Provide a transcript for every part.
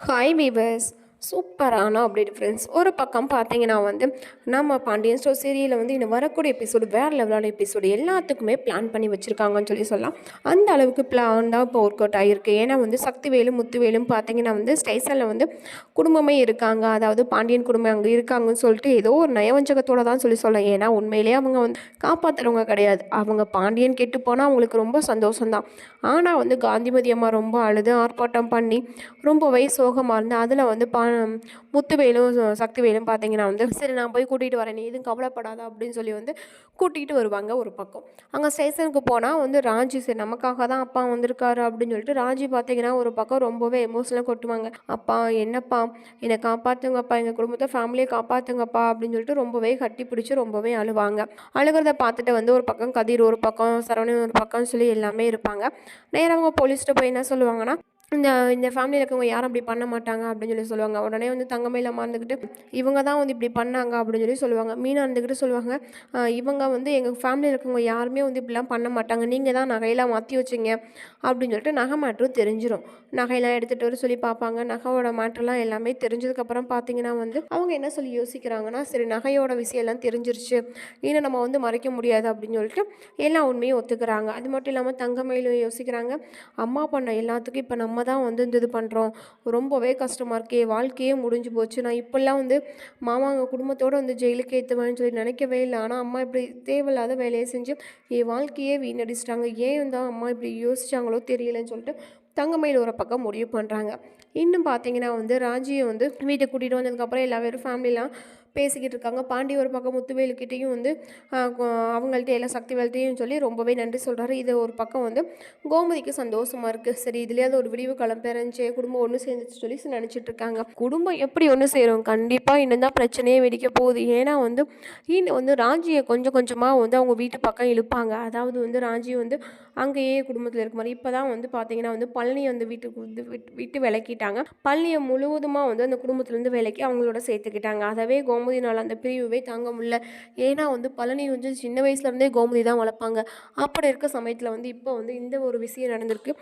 Hi viewers சூப்பரான update friends ஒரு பக்கம் பார்த்தீங்கன்னா வந்து நம்ம பாண்டியன் ஸ்டோர் சீரியலில் வந்து இன்னும் வரக்கூடிய எபிசோடு வேறு லெவலான எபிசோடு எல்லாத்துக்குமே பிளான் பண்ணி வச்சுருக்காங்கன்னு சொல்லி சொல்லலாம். அந்த அளவுக்கு பிளான் தான் இப்போ ஒர்க் அவுட் ஆகிருக்கு ஏன்னா வந்து சக்திவேலும் முத்துவேலும் பார்த்தீங்கன்னா வந்து ஸ்டேஷனில் வந்து குடும்பமே இருக்காங்க. அதாவது பாண்டியன் குடும்பம் அங்கே இருக்காங்கன்னு சொல்லிட்டு ஏதோ ஒரு நயவஞ்சகத்தோடு தான் சொல்லி சொல்லலாம். ஏன்னா உண்மையிலேயே அவங்க வந்து காப்பாற்றுறவங்க கிடையாது. அவங்க பாண்டியன் கெட்டு போனால் அவங்களுக்கு ரொம்ப சந்தோஷம்தான். ஆனால் வந்து காந்திமதி அம்மா ரொம்ப அழுது ஆர்ப்பாட்டம் பண்ணி ரொம்பவே சோகமாக இருந்து அதில் வந்து பா முத்துவேலும் சக்திவேலும் பார்த்தீங்கன்னா வந்து சரி நான் போய் கூட்டிகிட்டு வரேன் நீ எதுவும் கவலைப்படாத அப்படின்னு சொல்லி வந்து கூட்டிகிட்டு வருவாங்க ஒரு பக்கம். அங்கே ஸ்டேஷனுக்கு போனால் வந்து ராஜி சரி நமக்காக தான் அப்பா வந்திருக்காரு அப்படின்னு சொல்லிட்டு ராஜி பார்த்தீங்கன்னா ஒரு பக்கம் ரொம்பவே எமோஷனலாக கொட்டுவாங்க. அப்பா என்னப்பா என்னை காப்பாற்றுங்கப்பா எங்கள் குடும்பத்தை ஃபேமிலியை காப்பாற்றுங்கப்பா அப்படின்னு சொல்லிட்டு ரொம்பவே கட்டி பிடிச்சி ரொம்பவே அழுவாங்க. அழுகிறத பார்த்துட்டு வந்து ஒரு பக்கம் கதிர் ஒரு பக்கம் சரவணன் ஒரு பக்கம் சொல்லி எல்லாமே இருப்பாங்க. நேரா அவங்க போலீஸ்கிட்ட போய் என்ன சொல்லுவாங்கன்னா இந்த இந்த ஃபேமிலியில் இருக்கவங்க யாரும் அப்படி பண்ண மாட்டாங்க அப்படின்னு சொல்லி சொல்லுவாங்க. உடனே வந்து தங்கமையில் மறந்துக்கிட்டு இவங்க தான் வந்து இப்படி பண்ணாங்க அப்படின்னு சொல்லி சொல்லுவாங்க. மீனா இருந்துக்கிட்டு சொல்லுவாங்க இவங்க வந்து எங்கள் ஃபேமிலியில் இருக்கவங்க யாருமே வந்து இப்படிலாம் பண்ண மாட்டாங்க. நீங்கள் தான் நகையெல்லாம் மாற்றி வச்சிங்க. அப்படின்னு சொல்லிட்டு நகை மேட்ரும் தெரிஞ்சிடும் நகையெல்லாம் எடுத்துகிட்டு வர சொல்லி பார்ப்பாங்க. நகையோட மேட்ரெலாம் எல்லாமே தெரிஞ்சதுக்கப்புறம் பார்த்தீங்கன்னா வந்து அவங்க என்ன சொல்லி யோசிக்கிறாங்கன்னா சரி நகையோட விஷயம்லாம் தெரிஞ்சிருச்சு. இன்னும் நம்ம வந்து மறைக்க முடியாது. அப்படின்னு சொல்லிட்டு எல்லா உண்மையும் ஒத்துக்கிறாங்க. அது மட்டும் இல்லாமல் தங்கமையிலும் யோசிக்கிறாங்க. அம்மா பண்ண எல்லாத்துக்கும் இப்போ நம்ம தான் வந்து இந்த இது பண்ணுறோம் ரொம்பவே கஷ்டமாக இருக்கே வாழ்க்கையே முடிஞ்சு போச்சு. நான் இப்போல்லாம் வந்து மாமா அவங்க குடும்பத்தோடு வந்து ஜெயிலுக்கு ஏற்றுவேன்னு சொல்லி நினைக்கவே இல்லை. ஆனால் அம்மா இப்படி தேவையில்லாத வேலையை செஞ்சு என் வாழ்க்கையே வீணடிச்சிட்டாங்க. ஏன் வந்து அம்மா இப்படி யோசிச்சாங்களோ தெரியலன்னு சொல்லிட்டு தங்கமயில் ஒரு பக்கம் முடிவு பண்ணுறாங்க இன்னும் பார்த்தீங்கன்னா வந்து ராஜியை வந்து வீட்டை கூட்டிகிட்டு வந்ததுக்கப்புறம் எல்லா பேரும் ஃபேமிலிலாம் பேசிக்கிட்டு இருக்காங்க. பாண்டி ஒரு பக்கம் முத்துவேலுக்கிட்டேயும் வந்து அவங்கள்ட்ட எல்லா சக்தி சக்திவேல்ட்டையும் சொல்லி ரொம்பவே நன்றி சொல்கிறாரு இது ஒரு பக்கம் வந்து கோமதிக்கு சந்தோஷமாக இருக்குது சரி இதுலேயாவது ஒரு விடிவு காலம் பிறந்துச்சு குடும்பம் ஒன்று சேர்ந்துச்சு சொல்லி நினச்சிட்டு இருக்காங்க. குடும்பம் எப்படி ஒன்று சேரும்? கண்டிப்பாக இன்னும் தான் பிரச்சனையே வெடிக்க போகுது. ஏன்னா வந்து இன்னும் வந்து ராஜியை கொஞ்சம் கொஞ்சமாக வந்து அவங்க வீட்டு பக்கம் இழுப்பாங்க. அதாவது வந்து ராஜி வந்து அங்கேயே குடும்பத்தில் இருக்க மாதிரி. இப்போ தான் வந்து பார்த்தீங்கன்னா வந்து பழனி வந்து வீட்டுக்கு வந்து விட்டு விட்டு விலக்கிட்டாங்க. பழனியை முழுவதுமாக வந்து அந்த குடும்பத்துலேருந்து விலக்கி அவங்களோட சேர்த்துக்கிட்டாங்க. அதவே கோமதினால் அந்த பிரிவுவே தாங்க முடியல. ஏன்னா வந்து பழனி வந்து சின்ன வயசுலேருந்தே கோமதி தான் வளர்ப்பாங்க. அப்படி இருக்க சமயத்தில் வந்து இப்போ வந்து இந்த ஒரு விஷயம் நடந்திருக்கு.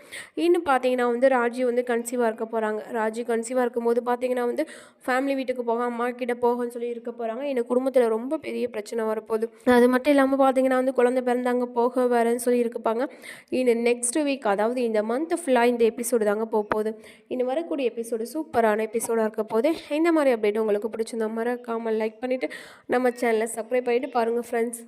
இன்னும் பார்த்தீங்கன்னா வந்து ராஜி வந்து கன்சீவாக இருக்க போகிறாங்க ராஜி கன்சீவாக இருக்கும்போது பார்த்தீங்கன்னா வந்து ஃபேமிலி வீட்டுக்கு போக அம்மா கிட்ட போகன்னு சொல்லி இருக்க போகிறாங்க என்னை குடும்பத்தில் ரொம்ப பெரிய பிரச்சனை வரப்போகுது. அது மட்டும் இல்லாமல் பார்த்தீங்கன்னா வந்து குழந்தை பிறந்தாங்க போக வரேன்னு சொல்லி இருப்பாங்க இன்னும் நெக்ஸ்ட் வீக் அதாவது இந்த மந்த் ஃபுல்லாக இந்த எபிசோடு தாங்க போக போகுது. இன்னும் வரக்கூடிய எபிசோடு சூப்பரான எபிசோடாக இருக்க போது இந்த மாதிரி அப்டேட் உங்களுக்கு பிடிச்சிருந்தா மறக்காமல் லைக் பண்ணிவிட்டு நம்ம சேனலை சப்ஸ்கிரைப் பண்ணிவிட்டு பாருங்கள் ஃப்ரெண்ட்ஸ்